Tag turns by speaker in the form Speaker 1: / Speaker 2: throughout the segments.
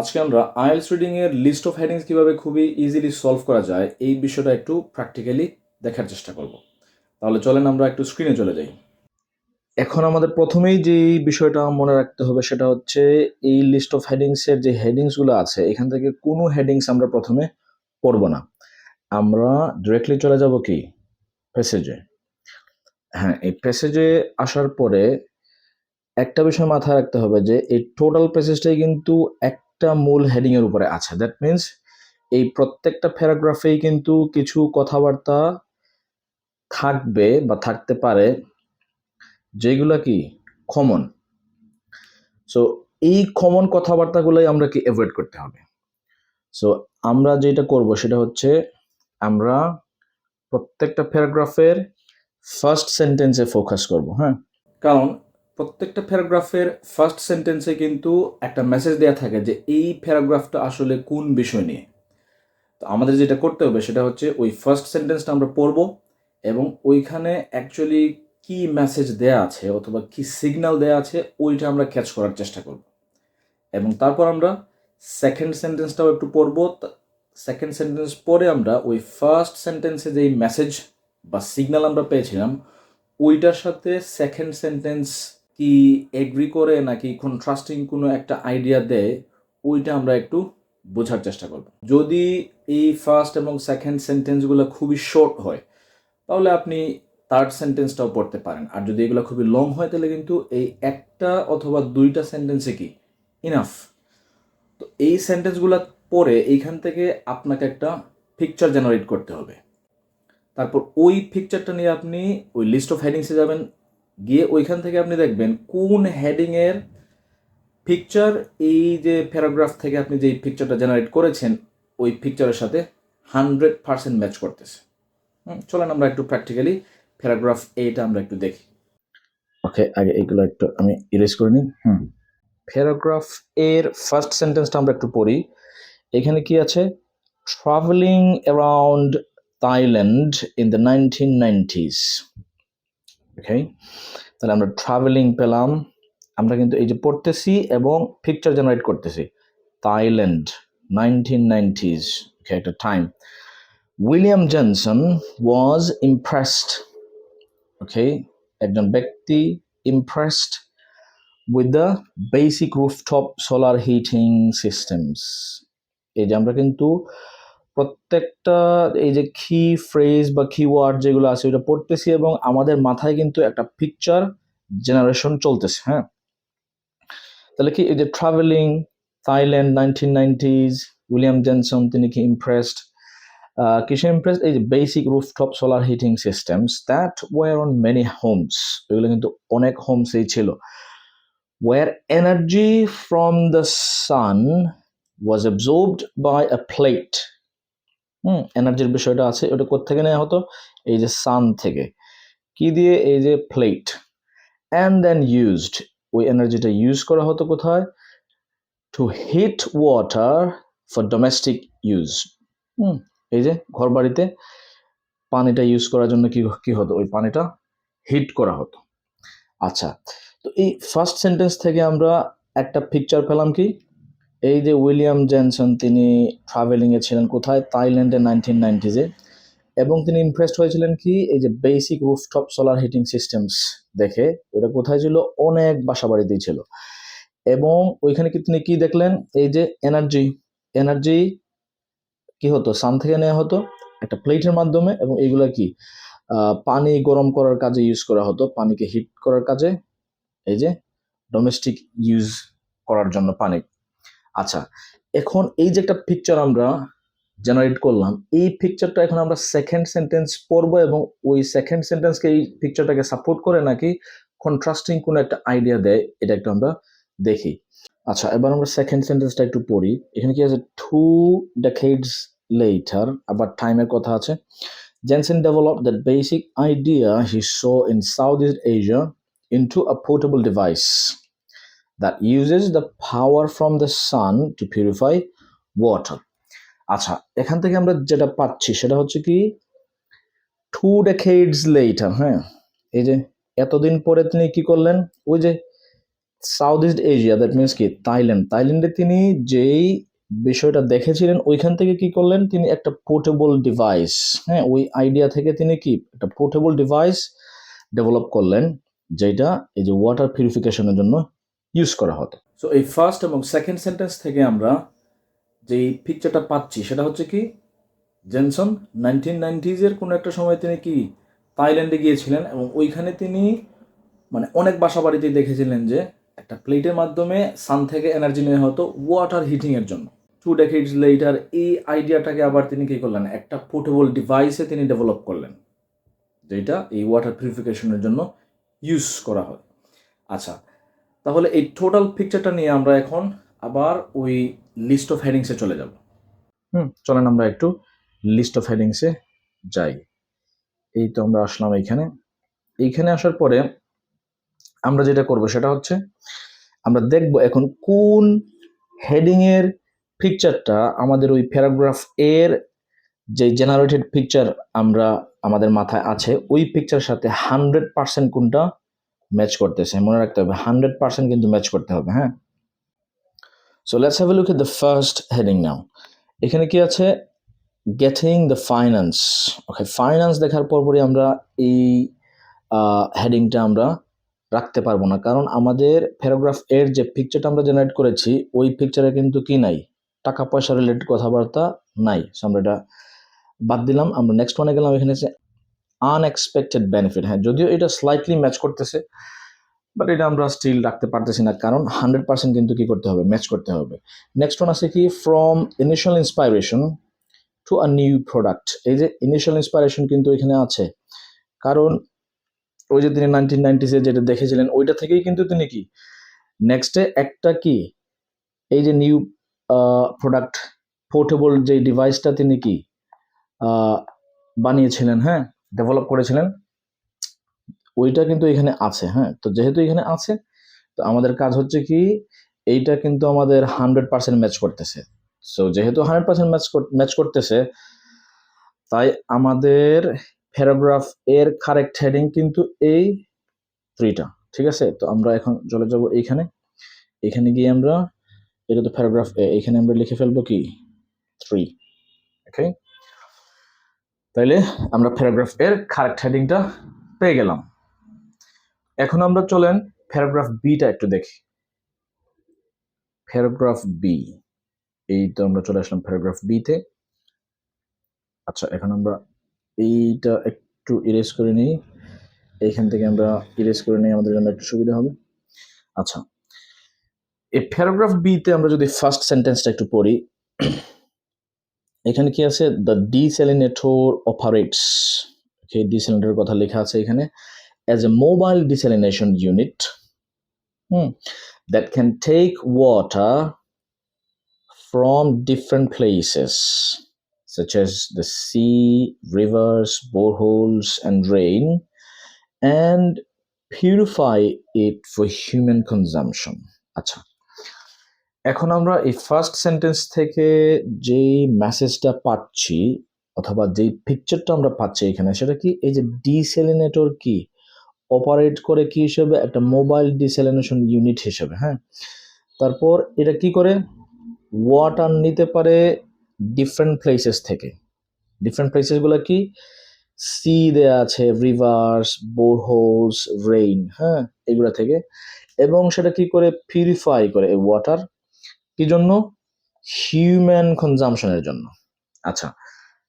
Speaker 1: আজকে আমরা IELTS reading এর লিস্ট অফ হেডিংস কীভাবে খুবই ইজিলি সলভ করা যায়, এই বিষয়টা একটু প্র্যাকটিক্যালি দেখার চেষ্টা করব। তাহলে চলেন আমরা একটু স্ক্রিনে চলে যাই। এখন আমাদের প্রথমেই যে বিষয়টা মনে রাখতে হবে সেটা হচ্ছে এই লিস্ট অফ হেডিংস এর যে হেডিংসগুলো আছে, এখান থেকে কোনো হেডিংস আমরা প্রথমে পড়ব না। আমরা ডিরেক্টলি চলে যাব কি? প্যাসেজে হ্যাঁ এই প্যাসেজে আসার পরে একটা বিষয় মাথায় রাখতে হবে যে, এই টোটাল প্যাসেজটাই কিন্তু একটা মূল হেডিং এর উপরে আছে। দ্যাট মিন্স এই প্রত্যেকটা প্যারাগ্রাফেই কিন্তু কিছু কথাবার্তা থাকবে বা থাকতে পারে, যেগুলা কি? কমন সো এই কমন কথাবার্তাগুলোই আমরা কি অ্যাভয়েড করতে হবে? সো আমরা যেটা করব সেটা হচ্ছে আমরা প্রত্যেকটা প্যারাগ্রাফের ফার্স্ট সেন্টেন্সে ফোকাস করব হ্যাঁ? কারণ প্রত্যেকটা প্যারাগ্রাফের ফার্স্ট সেন্টেন্সে কিন্তু একটা মেসেজ দেওয়া থাকে যে এই প্যারাগ্রাফটা আসলে কোন বিষয় নিয়ে। তো আমাদের যেটা করতে হবে সেটা হচ্ছে ওই ফার্স্ট সেন্টেন্সটা আমরা পড়ব এবং ওইখানে অ্যাকচুয়ালি কি মেসেজ দেয়া আছে অথবা কি সিগনাল দেয়া আছে ওইটা আমরা ক্যাচ করার চেষ্টা করব। এবং তারপর আমরা সেকেন্ড সেন্টেন্সটাও একটু পড়ব। সেকেন্ড সেন্টেন্স পরে আমরা ওই ফার্স্ট সেন্টেন্সে যেই মেসেজ বা সিগন্যাল আমরা পেয়েছিলাম, ওইটার সাথে সেকেন্ড সেন্টেন্স কি এগ্রি করে নাকি কন্ট্রাস্টিং কোনো একটা আইডিয়া দেয়, ওইটা আমরা একটু বোঝার চেষ্টা করব। যদি এই ফার্স্ট এবং সেকেন্ড সেন্টেন্সগুলো খুবই শর্ট হয়, তাহলে আপনি থার্ড সেন্টেন্সটাও পড়তে পারেন। আর যদি এগুলো খুবই লং হয়, তাহলে কিন্তু এই একটা অথবা দুইটা সেন্টেন্সে কি? ইনাফ তো এই সেন্টেন্সগুলো পরে এইখান থেকে আপনাকে একটা পিকচার জেনারেট করতে হবে। তারপর ওই পিকচারটা নিয়ে আপনি ওই লিস্ট অফ হেডিংসে যাবেন গিয়ে ওইখান থেকে আপনি দেখবেন কোন হেডিংয়ের পিকচার এই যে প্যারাগ্রাফ থেকে আপনি যে পিকচারটা জেনারেট করেছেন, ওই পিকচারের সাথে হান্ড্রেড পার্সেন্ট ম্যাচ করতেছে। চলেন আমরা একটু প্র্যাকটিক্যালি প্যারাগ্রাফ এইটা আমরা একটু দেখি। ওকে আগে এগুলো একটু আমি ইরেজ করে নিই। হুম। প্যারাগ্রাফ এর ফার্স্ট সেন্টেন্সটা আমরা একটু পড়ি। এখানে কি আছে? Travelling around Thailand in the nineteen nineties okay তাহলে আমরা ট্রাভেলিং পেলাম। আমরা কিন্তু এই যে পড়তেছি এবং পিকচার জেনারেট করতেছি। থাইল্যান্ড নাইনটিন ওকে একটা time William Johnson was impressed okay একজন ব্যক্তি impressed with the basic rooftop solar heating systems এই যে আমরা কিন্তু প্রত্যেকটা, এই যে কি ফ্রেজ বা কিওয়ার্ড যেগুলো আছে ওটা পড়তেছি এবং আমাদের মাথায় কিন্তু একটা পিকচার জেনারেশন চলতেছে হ্যাঁ? তাহলে কি এই যে travelling Thailand nineteen nineties William Jensen তিনি কি ইমপ্রেসড কিসে ইমপ্রেসড এই যে basic rooftop solar heating systems that were on many homes এগুলো কিন্তু অনেক হোমসেই ছিল। Where energy from the sun was absorbed by a plate hmm এনার্জির বিষয়টা আছে, ওটা কোথেকে নেওয়া হতো? এই যে সান থেকে। কি দিয়ে? এই যে প্লেট অ্যান্ড দেন ইউজড ওই এনার্জিটা ইউজ করা হতো কোথায়? To heat water for domestic use hmm, এই যে ঘর বাড়িতে পানিটা ইউজ করার জন্য কি কি হতো? ওই পানিটা হিট করা হতো। আচ্ছা তো এই ফার্স্ট সেন্টেন্স থেকে আমরা একটা পিকচার পেলাম কি? এই যে উইলিয়াম জেনসন, তিনি ট্রাভেলিংয়ে ছিলেন কোথায়? থাইল্যান্ডে নাইনটিন নাইনটিজে এবং তিনি ইমপ্রেসড হয়েছিলেন কি? এই যে basic rooftop solar heating systems দেখে ওটা কোথায় ছিল? অনেক বাসা বাড়িতেই ছিল। এবং ওইখানে কি তিনি কি দেখলেন? এই যে এনার্জি এনার্জি কি হতো? সান থেকে নেওয়া হতো একটা প্লেটের মাধ্যমে এবং এইগুলা কি? পানি গরম করার কাজে ইউজ করা হতো, পানিকে হিট করার কাজে। এই যে ডোমেস্টিক ইউজ করার জন্য পানি। আচ্ছা এখন এই যে একটা পিকচার আমরা জেনারেট করলাম, এই পিকচারটা এখন আমরা সেকেন্ড সেন্টেন্স পড়ব এবং ওই সেকেন্ড সেন্টেন্সকে এই পিকচারটাকে সাপোর্ট করে নাকি কন্ট্রাস্টিং কোনো একটা আইডিয়া দেয়, এটা একটু আমরা দেখি। আচ্ছা এবার আমরা সেকেন্ড সেন্টেন্সটা একটু পড়ি। এখানে কি আছে? টু ডেকেডস লেটার আবার টাইমের কথা আছে। Jensen developed that basic idea he saw in Southeast Asia into a portable device that uses the power from the sun to purify water. আচ্ছা এখান থেকে আমরা যেটা পাচ্ছি সেটা হচ্ছে কি টু ডেকেডস লেটার হ্যাঁ এই যে এতদিন পরে তিনি কি করলেন? ওই যে south east Asia that means কি থাইল্যান্ড থাইল্যান্ডে তিনি যেই বিষয়টা দেখেছিলেন, ওইখান থেকে কি করলেন? তিনি একটা পোর্টেবল ডিভাইস হ্যাঁ ওই আইডিয়া থেকে তিনি কি, একটা পোর্টেবল ডিভাইস ডেভেলপ করলেন যেটা এই যে ওয়াটার পিউরিফিকেশনের জন্য ইউজ করা হতো। সো এই ফার্স্ট এবং সেকেন্ড সেন্টেন্স থেকে আমরা যেই পিকচারটা পাচ্ছি, সেটা হচ্ছে কি জেনসন নাইনটিন নাইনটিজের কোনো একটা সময় তিনি কি থাইল্যান্ডে গিয়েছিলেন এবং ওইখানে তিনি মানে অনেক বাসা বাড়িতেই দেখেছিলেন যে, একটা প্লেটের মাধ্যমে সান থেকে এনার্জি নেওয়া হতো ওয়াটার হিটিংয়ের জন্য। টু ডেকেডস লেটার এই আইডিয়াটাকে আবার তিনি কী করলেন, একটা পোর্টেবল ডিভাইসে তিনি ডেভেলপ করলেন যেটা এই ওয়াটার পিউরিফিকেশনের জন্য ইউজ করা হয়। আচ্ছা তাহলে এই টোটাল পিকচারটা নিয়ে আমরা এখন আবার ওই লিস্ট অফ হেডিংসে চলে যাব। হুম, চলেন আমরা একটু লিস্ট অফ হেডিংসে যাই। এই তো আমরা আসলাম এইখানে। এইখানে আসার পরে আমরা যেটা করব সেটা হচ্ছে আমরা দেখব এখন কোন হেডিংয়ের পিকচারটা আমাদের ওই প্যারাগ্রাফ এর যে জেনারেটেড পিকচার আমরা আমাদের মাথায় আছে, ওই পিকচারের সাথে হান্ড্রেড পার্সেন্ট কোনটা ম্যাচ করতেছে। মনে রাখতে হবে হান্ড্রেড পার্সেন্ট কিন্তু ম্যাচ করতে হবে হ্যাঁ? So let's have a look at the first heading now এখানে কি আছে? Getting the finance okay finance দেখার পরপরই আমরা এই হেডিংটা আমরা রাখতে পারব না। কারণ আমাদের প্যারাগ্রাফ এর যে পিকচারটা আমরা জেনারেট করেছি, ওই পিকচারে কিন্তু কি নাই? টাকা পয়সা রিলেটেড কথাবার্তা নাই। So, আমরা এটা বাদ দিলাম। আমরা নেক্সট ওয়ানে গেলাম, এখানে আনএক্সপেক্টেড বেনিফিট হ্যাঁ যদিও এটা স্লাইটলি ম্যাচ করতেছে বাট এটা আমরা স্টিল রাখতে পারতেছি না, কারণ হান্ড্রেড পার্সেন্ট কিন্তু কি করতে হবে? ম্যাচ করতে হবে। নেক্সট ওয়ান আছে কি? From initial inspiration to a new product এই যে ইনিশিয়াল ইন্সপাইরেশন কিন্তু এখানে আছে, কারণ ওই যে তিনি নাইনটিন নাইনটিসে যেটা দেখেছিলেন, ওইটা থেকেই কিন্তু তিনি কি? নেক্সটে একটা কি? এই যে নিউ প্রোডাক্ট পোর্টেবল যে ডিভাইসটা তিনি কি বানিয়েছিলেন হ্যাঁ ডেভেলপ করেছিলেন, ওইটা কিন্তু এখানে আছে হ্যাঁ? তো যেহেতু এখানে আছে, তো আমাদের কাজ হচ্ছে কি, এইটা কিন্তু আমাদের হান্ড্রেড পার্সেন্ট ম্যাচ করতেছে। সো যেহেতু হান্ড্রেড পার্সেন্ট ম্যাচ ম্যাচ করতেছে, তাই আমাদের প্যারাগ্রাফ এর কারেক্ট হেডিং কিন্তু এই থ্রিটা ঠিক আছে? তো আমরা এখন চলে যাব এইখানে। এখানে গিয়ে আমরা, এটা তো প্যারাগ্রাফ এ, এখানে আমরা লিখে ফেলব কি? থ্রি ওকে তাইলে আমরা প্যারাগ্রাফ এর কারেক্ট হেডিংটা পেয়ে গেলাম। এখন আমরা চলেন প্যারাগ্রাফ বিটা একটু দেখি। প্যারাগ্রাফ বি এই তো আমরা চলে আসলাম প্যারাগ্রাফ বিতে আচ্ছা এখন আমরা এইটা একটু ইরেজ করে নিই। এইখান থেকে আমরা ইরেজ করে নিই, আমাদের জন্য একটু সুবিধা হবে। আচ্ছা এই প্যারাগ্রাফ বিতে আমরা যদি ফার্স্ট সেন্টেন্সটা একটু পড়ি এখানে কি আছে দ্য ডিসেলিনেটর অপারেটস ওকে ডিসেলিনেটর কথা লেখা আছে এখানে as a mobile desalination unit hmm that can take water from different places such as the sea, rivers, boreholes, and rain, and purify it for human consumption. আচ্ছা এখন আমরা এই ফার্স্ট সেন্টেন্স থেকে যেই মেসেজটা পাচ্ছি, অথবা যেই পিকচারটা আমরা পাচ্ছি এখানে, সেটা কি এই যে ডিসেলিনেটর কি? অপারেট করে কি হিসেবে? একটা মোবাইল ডিসেলিনেশন ইউনিট হিসেবে হ্যাঁ? তারপর এটা কি করে? ওয়াটার নিতে পারে ডিফারেন্ট প্লেসেস থেকে। ডিফারেন্ট প্লেসেসগুলো কি? সি দেয়া আছে রিভার্স বোরহোলস রেইন হ্যাঁ? এগুলো থেকে। এবং সেটা কি করে? পিউরিফাই করে ওয়াটার কি জন্য? হিউম্যান কনজামশনের জন্য। আচ্ছা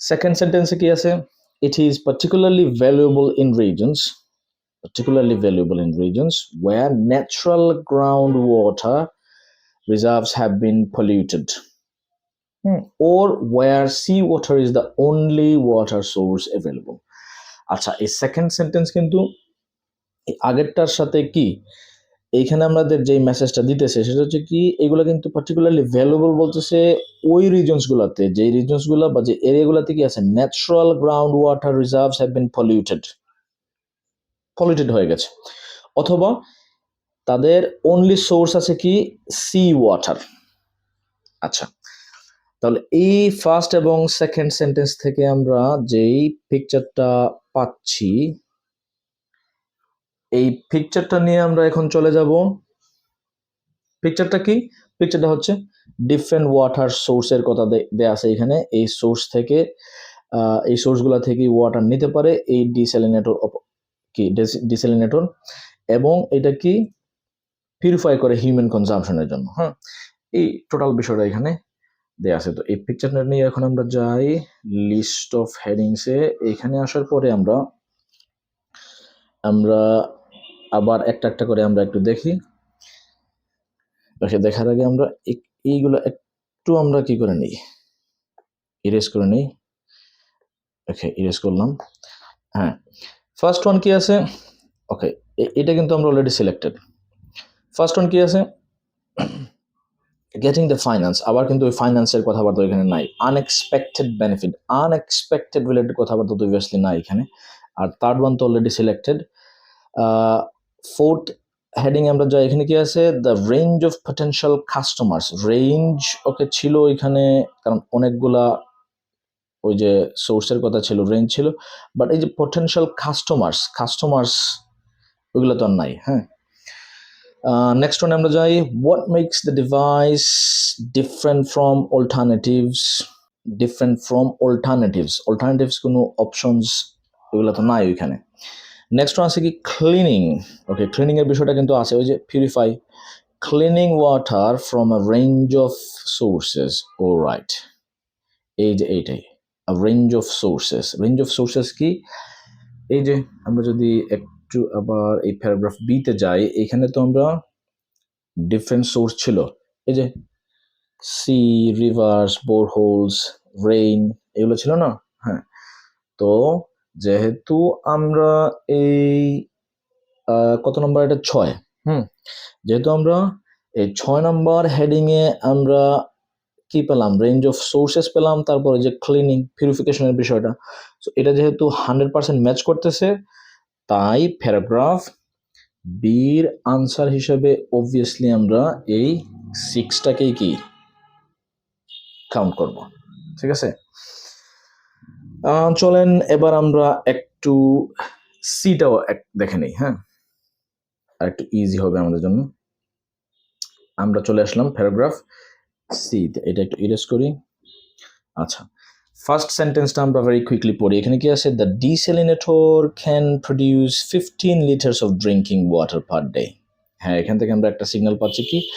Speaker 1: সেকেন্ড সেন্টেন্সে কি আছে? It is particularly valuable in regions particularly valuable in regions where natural ground water reserves have been polluted or where sea water is the only water source available আচ্ছা এই second sentence কিন্তু আগেরটার সাথে কি এইখানে আমাদের যে মেসেজটা দিতেছে, সেটা হচ্ছে কি, এগুলো কিন্তু পার্টিকুলারলি ভ্যালুয়েবল বলতেছে ওই রিজনস গুলাতে যে রিজনসগুলা বা যে এরিয়াগুলোতে কি আছে natural ground water reserves have been polluted polluted হয়ে গেছে। অথবা তাদের অনলি সোর্স আছে কি সি ওয়াটার আচ্ছা তাহলে এই ফার্স্ট এবং সেকেন্ড সেন্টেন্স থেকে আমরা যেই পিকচারটা পাচ্ছি এই পিকচারটা নিয়ে আমরা এখন চলে যাব। পিকচারটা কি? পিকচারটা হচ্ছে ডিফারেন্ট ওয়াটার সোর্সের কথা দেয়া আছে এখানে। এই সোর্স থেকে এই সোর্সগুলো থেকে ওয়াটার নিতে পারে এই ডিস্যালিনেটর কি ডিসেলিনেটর এবং এটা কি? পিউরিফাই করে হিউম্যান কনজাম্পশনের জন্য হ্যাঁ? এই টোটাল বিষয়টা এখানে দেয়া আছে। তো এই পিকচারটা নিয়ে এখন আমরা যাই। লিস্ট অফ হেডিংসে এখানে আসার পরে আমরা আমরা আবার একটা একটা করে আমরা একটু দেখি। ওকে দেখার আগে আমরা এইগুলো একটু আমরা কি করে নিই? ইরেজ করে নিই। ওকে ইরেজ করলাম। হ্যাঁ। ফার্স্ট ওয়ান কি আছে? ওকে এটা কিন্তু আমরা অলরেডি সিলেক্টেড ফার্স্ট ওয়ান কি আছে? গেটিং দ্য ফাইন্যান্স আবার কিন্তু ওই ফাইন্যান্সের কথাবার্তা এখানে নাই। আনএক্সপেক্টেড বেনিফিট আনএক্সপেক্টেড রিলেটেড কথাবার্তা তো অবভিয়াসলি নাই এখানে। আর থার্ড ওয়ান তো অলরেডি সিলেক্টেড ফোর্থ হেডিং আমরা যাই, এখানে কি আছে? The range of potential customers range okay ছিল এখানে, কারণ অনেকগুলা ওই যে সোর্সের কথা ছিল রেঞ্জ ছিল। বাট এই যে পটেনশিয়াল কাস্টমার্স কাস্টমার্স ওইগুলো তো আর নাই হ্যাঁ? নেক্সট ওয়ান আমরা যাই। What makes the device different from alternatives different from alternatives alternatives কোনো অপশনস ওইগুলো তো নাই ওইখানে। নেক্সট আছে কি ক্লিনিং ওকে ক্লিনিং এর বিষয়টা কিন্তু আছে, ওই যে purify cleaning water from a range of sources O right এই যে এইটাই range of sources range of sources কি? এই যে আমরা যদি একটু আবার এই প্যারাগ্রাফ বিতে যাই, এখানে তো আমরা ডিফারেন্ট সোর্স ছিল। এই যে সি রিভার্স বোরহোলস রেইন এগুলো ছিল না? হ্যাঁ। তো যেহেতু আমরা এই কত নম্বর? এটা ছয়। হুম। যেহেতু আমরা এই ছয় নম্বর হেডিংয়ে আমরা কি পেলাম? রেঞ্জ অফ সোর্সেস পেলাম, তারপরে যে ক্লিনিং পিউরিফিকেশনের বিষয়টা। তো এটা যেহেতু হান্ড্রেড পার্সেন্ট ম্যাচ করতেছে, তাই প্যারাগ্রাফ বির আনসার হিসেবে অবভিয়াসলি আমরা এই সিক্সটাকেই কি? কাউন্ট করব। ঠিক আছে? চলেন, এবার আমরা একটু সিটাও এক- দেখে নিই হ্যাঁ? আর একটু ইজি হবে আমাদের জন্য। আমরা চলে আসলাম প্যারাগ্রাফ সি এটা একটু ইরেজ করি। আচ্ছা ফার্স্ট সেন্টেন্সটা আমরা ভেরি কুইকলি পড়ি। এখানে কি আছে? The desalinator can produce fifteen litres of drinking water per day হ্যাঁ এখান থেকে আমরা একটা সিগন্যাল পাচ্ছি কি?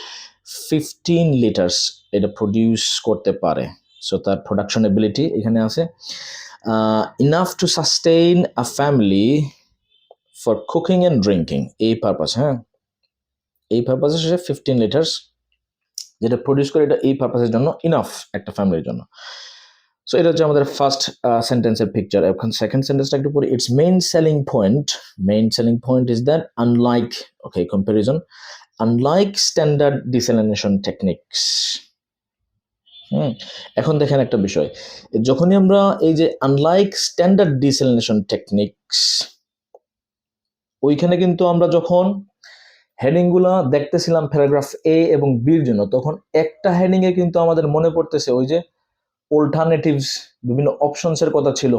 Speaker 1: ফিফটিন লিটার্স এটা প্রডিউস করতে পারে। সো তার প্রোডাকশন এবিলিটি এখানে আছে। Enough to sustain a family for cooking and drinking এই পারপাস হ্যাঁ? এই পারপাসে সে ফিফটিন লিটার্স যেটা প্রডিউস করে, এটা এই পারপাসের জন্য ইনাফ একটা ফ্যামিলির জন্য। সো এটা হচ্ছে আমাদের ফার্স্ট সেন্টেন্সের পিকচার এখন সেকেন্ড সেন্টেন্সটা একটু পড়ি। Its main selling point main selling point is that unlike okay comparison unlike standard desalination techniques hmm, এখন দেখেন একটা বিষয়। যখনই আমরা এই যে আনলাইক স্ট্যান্ডার্ড ডিসেলিনেশন টেকনিক্স ওইখানে কিন্তু আমরা যখন হেডিংগুলা দেখতেছিলাম প্যারাগ্রাফ এ এবং বির জন্য, তখন একটা হেডিংয়ে কিন্তু আমাদের মনে পড়তেছে ওই যে অল্টারনেটিভস বিভিন্ন অপশনসের কথা ছিল।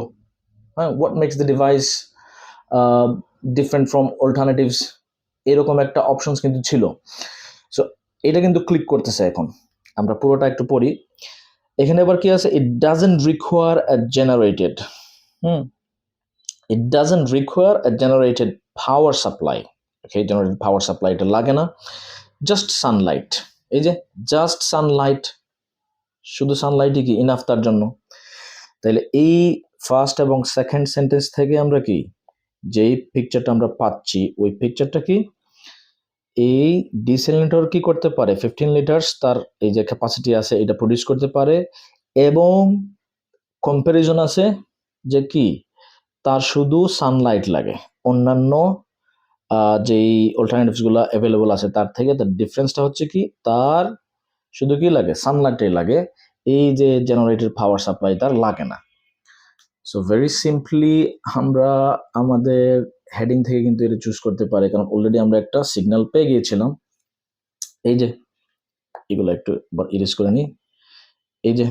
Speaker 1: হ্যাঁ what makes the device different from alternatives এরকম একটা অপশনস কিন্তু ছিল। সো এটা কিন্তু ক্লিক করতেছে এখন। আমরা পুরোটা একটু পড়ি। এখানে আবার কি আছে? It doesn't require a generated hmm? It doesn't require a generated power supply okay generated power supply এটা লাগে না। জাস্ট সানলাইট এই যে জাস্ট সানলাইট শুধু সানলাইটই কি ইনাফ তার জন্য? তাইলে এই ফার্স্ট এবং সেকেন্ড সেন্টেন্স থেকে আমরা কি, যেই পিকচারটা আমরা পাচ্ছি, ওই পিকচারটা কি? এই ডিসেলিনেটর কি করতে পারে? ফিফটিন লিটার্স তার এই যে ক্যাপাসিটি আছে, এটা প্রডিউস করতে পারে। এবং কম্প্যারিজন আছে যে কি? তার শুধু সানলাইট লাগে। অন্যান্য যেই অল্টারনেটিভসগুলো অ্যাভেলেবল আছে, তার থেকে তার ডিফারেন্সটা হচ্ছে কি? তার শুধু কি লাগে? সানলাইটটাই লাগে। এই যে জেনারেটেড পাওয়ার সাপ্লাই তার লাগে না। সো ভেরি সিম্পলি আমরা আমাদের হেডিং থেকে কিন্তু এটা চুজ করতে পারে। কারণ অলরেডি আমরা একটা সিগন্যাল পেয়ে গিয়েছিলাম। এই যে, এগুলো একটু ইরেজ করে নিই। এই যে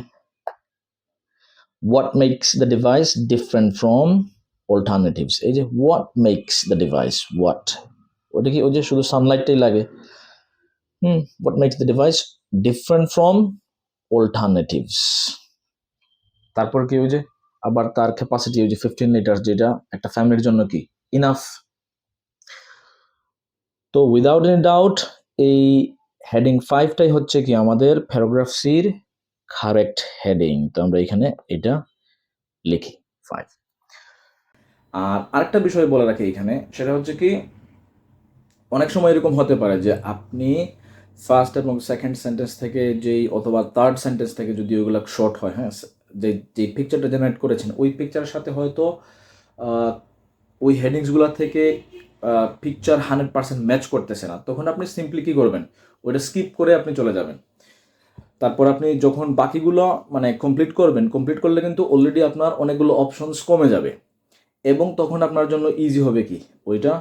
Speaker 1: what makes the device different from alternatives এই যে what makes the device what ওটা কি, ওই যে শুধু সানলাইটটাই লাগে? হুম what makes the device different from alternatives তারপর কি ওই যে, আবার তার ক্যাপাসিটি ওই যে ফিফটিন লিটার যেটা একটা ফ্যামিলির জন্য কি? ইনাফ তো উইদাউট এনি ডাউট এই হেডিং ফাইভটাই হচ্ছে কি আমাদের প্যারাগ্রাফ সির কারেক্ট হেডিং তো আমরা এখানে এটা লিখি ফাইভ আর আরেকটা বিষয় বলে রাখি এখানে, সেটা হচ্ছে কি, অনেক সময় এরকম হতে পারে যে আপনি ফার্স্ট এবং সেকেন্ড সেন্টেন্স থেকে যেই অথবা থার্ড সেন্টেন্স থেকে যদি ওইগুলো শর্ট হয় হ্যাঁ যে যে পিকচারটা জেনারেট করেছেন, ওই পিকচারের সাথে হয়তো ওই হেডিংসগুলো থেকে পিকচার হান্ড্রেড পার্সেন্ট ম্যাচ করতেছে না। তখন আপনি সিম্পলি কী করবেন? ওইটা স্কিপ করে আপনি চলে যাবেন। তারপর আপনি যখন বাকিগুলো মানে কমপ্লিট করবেন কমপ্লিট করলে কিন্তু অলরেডি আপনার অনেকগুলো অপশনস কমে যাবে। এবং তখন আপনার জন্য ইজি হবে কি? ওইটা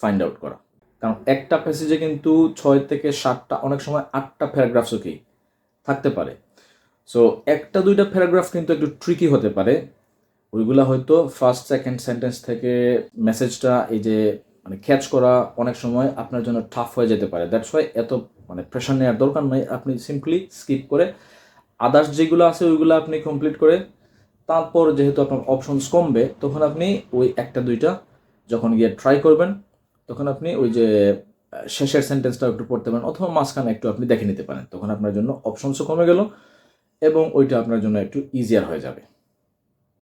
Speaker 1: ফাইন্ড আউট করা। কারণ একটা প্যাসেজে কিন্তু ছয় থেকে সাতটা, অনেক সময় আটটা প্যারাগ্রাফসও কি? থাকতে পারে। সো একটা দুইটা প্যারাগ্রাফ কিন্তু একটু ট্রিকি হতে পারে। ওইগুলা হয়তো ফার্স্ট সেকেন্ড সেন্টেন্স থেকে মেসেজটা এই যে মানে ক্যাচ করা অনেক সময় আপনার জন্য টাফ হয়ে যেতে পারে। দ্যাটস ওয়াই এত মানে প্রেশার নেওয়ার দরকার নয় আপনি সিম্পলি স্কিপ করে আদার্স যেগুলো আছে ওইগুলো আপনি কমপ্লিট করে তারপর যেহেতু আপনার অপশনস কমবে, তখন আপনি ওই একটা, দুইটা যখন গিয়ে ট্রাই করবেন, তখন আপনি ওই যে শেষের সেন্টেন্সটা একটু পড়তে পারেন অথবা মাঝখানে একটু আপনি দেখে নিতে পারেন। তখন আপনার জন্য অপশনসও কমে গেল এবং ওইটা আপনার জন্য একটু ইজিয়ার হয়ে যাবে।